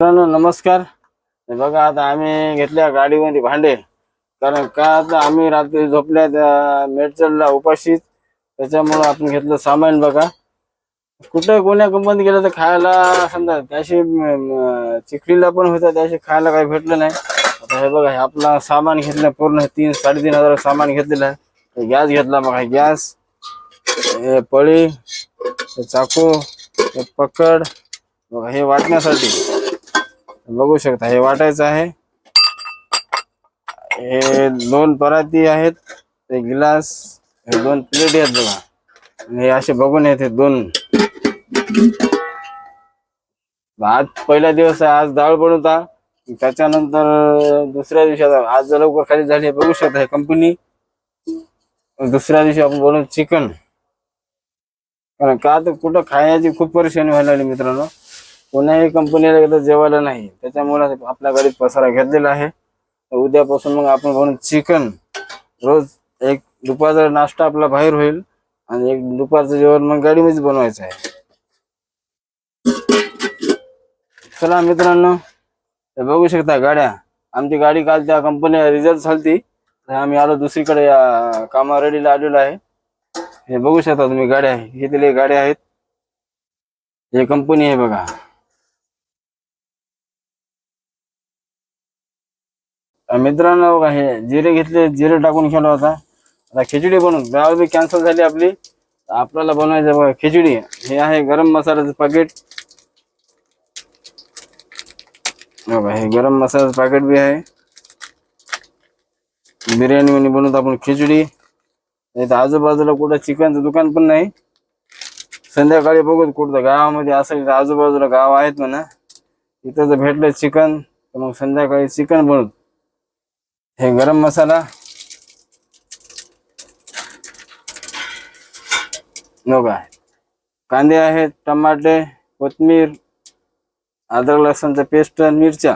मित्रांनो नमस्कार. बघा आता आम्ही घेतल्या गाडीमध्ये भांडे. कारण का आता आम्ही रात्री झोपल्या त्या मेडचलला उपाशीत त्याच्यामुळं आपण घेतलं सामान बघा. कुठं कोण्या कंपनीत गेलं तर खायला समजा त्याशी चिखलीला पण होतं त्याशी खायला काही भेटलं नाही. आता हे बघा हे आपला सामान घेतलं पूर्ण तीन साडेतीन हजार सामान घेतलेलं आहे. गॅस घेतला बघा गॅस पळी चाकू पकड. बघा हे वाटण्यासाठी. बघू शकता हे वाटायचं आहे. हे दोन पराती आहेत ते गिलास हे दोन प्लेट आहेत बघा. आणि हे असे बघून येते हे दोन. आज पहिला दिवस आहे आज डाळ बनवता त्याच्यानंतर दुसऱ्या दिवशी आज जर लवकर खाली झाली बघू शकता हे कंपनी दुसऱ्या दिवशी आपण बनवू चिकन. कारण का तर कुठं खाण्याची खूप परेशानी व्हायला लागली मित्रांनो. कोणाही कंपनीला एकदा जेवायला नाही. त्याच्यामुळे आपल्या गाडीत पसारा घेतलेला आहे. उद्यापासून मग आपण म्हणून चिकन रोज एक दुपारचा नाश्ता आपला बाहेर होईल आणि एक दुपारचं जेवण मग गाडीमध्येच बनवायचं आहे. चला मित्रांनो बघू शकता गाड्या. आमची गाडी काल त्या कंपनी रिझल्ट झाली तर आम्ही आलो दुसरीकडे या कामा रेडीला आलेलो आहे. हे बघू शकता तुम्ही गाड्या. घेतलेल्या गाड्या आहेत. हे कंपनी आहे बघा. मित्रांनो बघा हे जिरे घेतले जिरे टाकून खेळला होता. आता खिचडी बनवून डाळ बी कॅन्सल झाली आपली. आपल्याला बनवायचं बघा खिचडी. हे आहे गरम मसाल्याचं पाकिट बघा हे गरम मसाल्याचं पाकिट बी आहे. बिर्याणी म्हणे बनवतो आपण खिचडी. नाही तर आजूबाजूला कुठं चिकनचं दुकान पण नाही. संध्याकाळी बघू कुठं गावामध्ये असेल तर आजूबाजूला गाव आहेत म्हणा. इथं जर भेटलं चिकन तर मग संध्याकाळी चिकन बनवतो. हे गरम मसाला. बघा. कांदे आहेत टमाटे कोथमीर अद्रक लसणचं पेस्ट मिरच्या.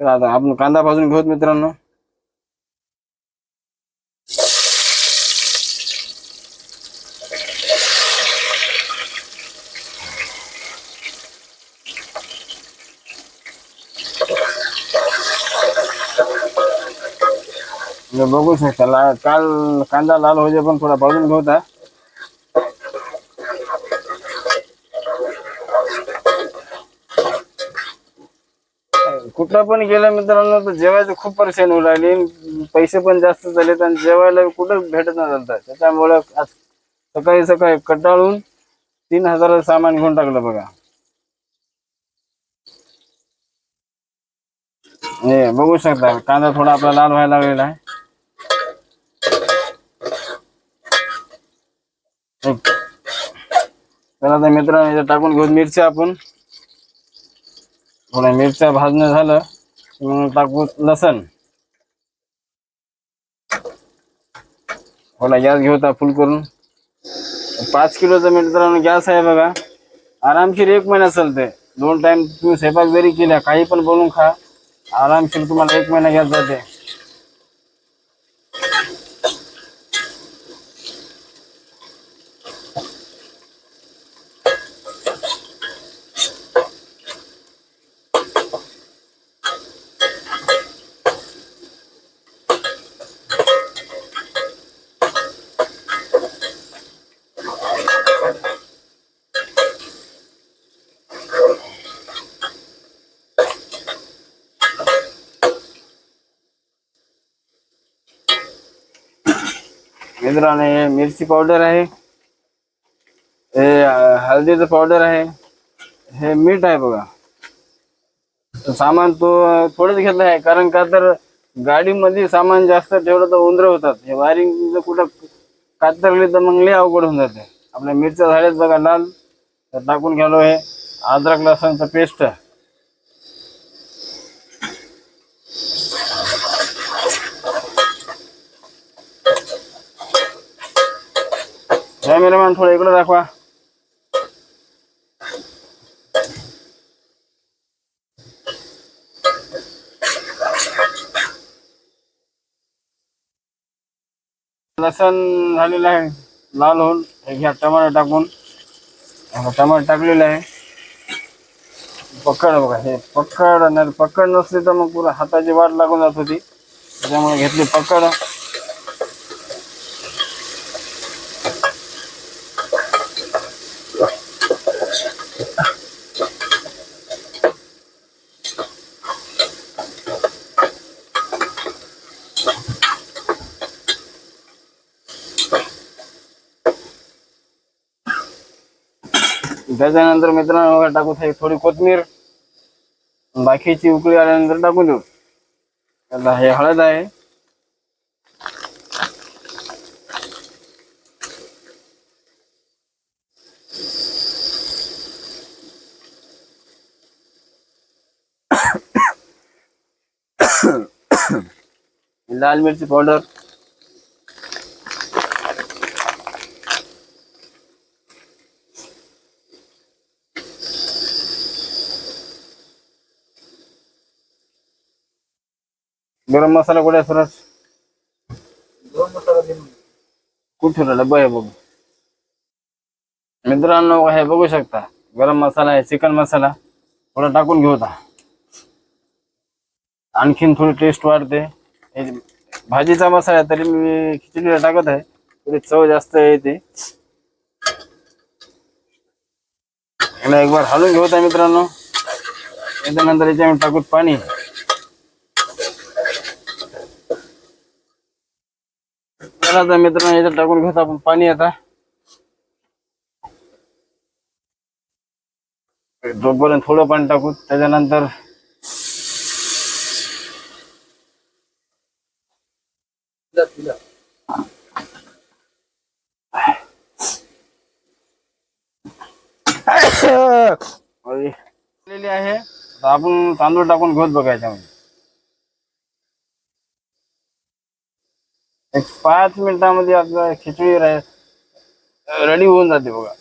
तर आता आपण कांदा भाजून घेऊत मित्रांनो. बघू शकता ला- काल कांदा लाल होते पण थोडा भाजून घेऊता कुठं पण गेलं मित्रांनो तर जेवायचं खूप परेशानी होऊ लागली. पैसे पण जास्त झालेत आणि जेवायला कुठं भेटत न झालं त्याच्यामुळं आज सकाळी सकाळी कटाळून तीन हजार सामान घेऊन टाकलं बघा. हे बघू शकता कांदा थोडा आपला लाल व्हायला लागलेला आहे. चला तर मित्रांनो टाकून घेऊ मिरच्या आपण. थोड्या मिरच्या भाजणं झालं मग टाकू लसण. थोडा गॅस घेऊ फुल करून. पाच किलोचा मित्रांनो गॅस आहे बघा. आरामशीर एक महिना चालते दोन टाइम तुम्ही स्वयंपाक जरी केल्या काही पण बोलून खा. आरामशीर तुम्हाला एक महिना गॅस जाते. मित्रांनो हे मिरची पावडर आहे. हे हळदीचं पावडर आहे. हे मीठ आहे बघा. सामान तो थोडंच घेतलं आहे कारण का तर गाडीमध्ये सामान जास्त ठेवलं तर उंदर होतात. हे वायरिंग कुठं कातरली तर मग लय अवघड होऊन जाते. आपल्या मिरच्या झाल्यात बघा लाल. तर टाकून घ्यालो हे. अद्रक लसणचं पेस्ट कॅमेरामॅन थोडं इकडे दाखवा. लसण झालेलं आहे लाल होऊन. घ्या टमाटर टाकून. टमाटर टाकलेलं आहे. पकड बघा हे पकड नाही पकड नसली तर मग पुरा हाताची वाट लागून जात होती. त्याच्यामुळे घेतली पकड. त्याच्यानंतर मित्रांनो टाकू साहेब थोडी कोथमीर. बाकीची उकळी आल्यानंतर टाकून देऊ. आता हे हळद आहे. लाल मिरची पावडर. गरम मसाला कुठे आहे सुरज? कुठे डब्बा आहे बघू. मित्रांनो हे बघू शकता. गरम मसाला आहे चिकन मसाला. थोडा टाकून घेऊ आणखीन थोडी टेस्ट वाढते. भाजीचा मसाला आहे तरी मी खिचडीला टाकत आहे. थोडी चव जास्त येते. याला एक बार हलवून घेऊ मित्रांनो. त्याच्यानंतर याच्यामध्ये टाकूत पाणी. चला तर मित्रांनो याच्यात टाकून घेतो आपण पाणी आता. तोपर्यंत थोडं पाणी टाकू त्याच्यानंतर आहे. आपण तांदूळ टाकून घेऊच बघा एक पाच मिनिटामध्ये आपलं खिचडी रेडी होऊन जाते बघा.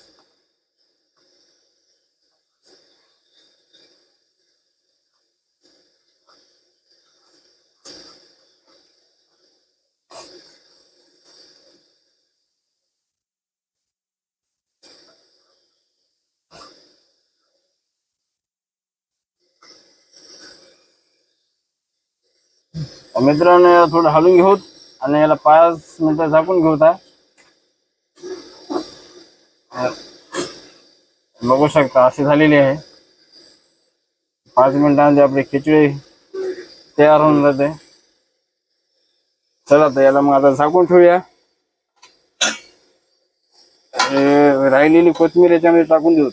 मित्रांनो थोडं हलून घेऊ. आणि याला पाच मिनिटं झाकून घेऊ आता. बघू शकता अशी झालेली आहे. पाच मिनिटांमध्ये आपली खिचडी तयार होऊन जाते. चला तर याला मग आता झाकून ठेवूया. हे राहिलेली कोथिंबीर याच्यामध्ये टाकून देऊ.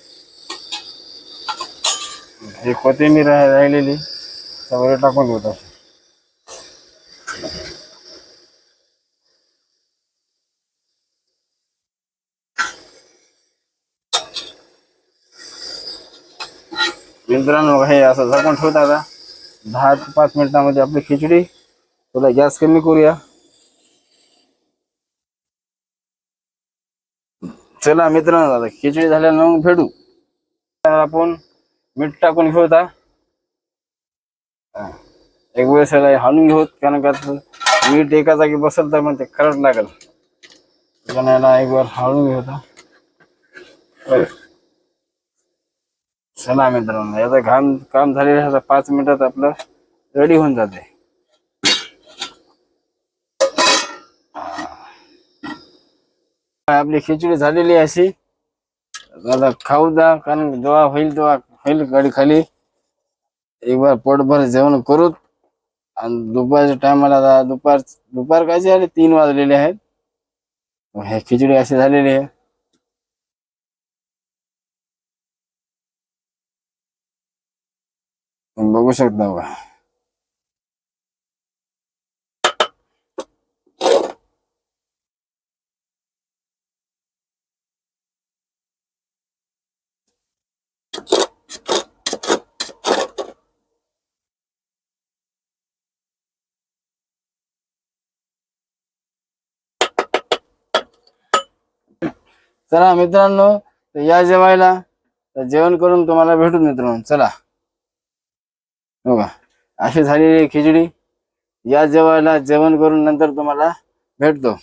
ही कोथिंबीर आहे राहिलेली सगळे टाकून देऊ मित्रांनो हे असं झाकून ठेवता आता. दहा ते पाच मिनिटामध्ये आपली खिचडी. थोडा गॅस कमी करूया. चला मित्रांनो आता खिचडी झाल्यानं मग फेडू. आपण मीठ टाकून घेऊ आता. एक वेळेस हाणून घेऊ कारण का मीठ एका जागी बसल तर मग ते करंट लागेल. एक वेळ हाळून घेऊ आता. चला मित्रांनो याचं घाम काम झालेलं आहे. पाच मिनिटात आपलं रेडी होऊन जाते. आपली खिचडी झालेली आहे अशी. आता खाऊ द्या कारण जेव्हा होईल तेव्हा होईल गाडी खाली. एक बार पोटभर जेवण करू. आणि दुपारच्या टायमाला दुपार दुपार काय झाले तीन वाजलेले आहेत. हे खिचडी अशी झालेली आहे. बघू शकता बघा. चला मित्रांनो या जेवायला. जेवण करून तुम्हाला भेटू मित्रांनो. चला. हो बघा अशी झालेली खिचडी. या जेवायला जेवण करून नंतर तुम्हाला भेटतो.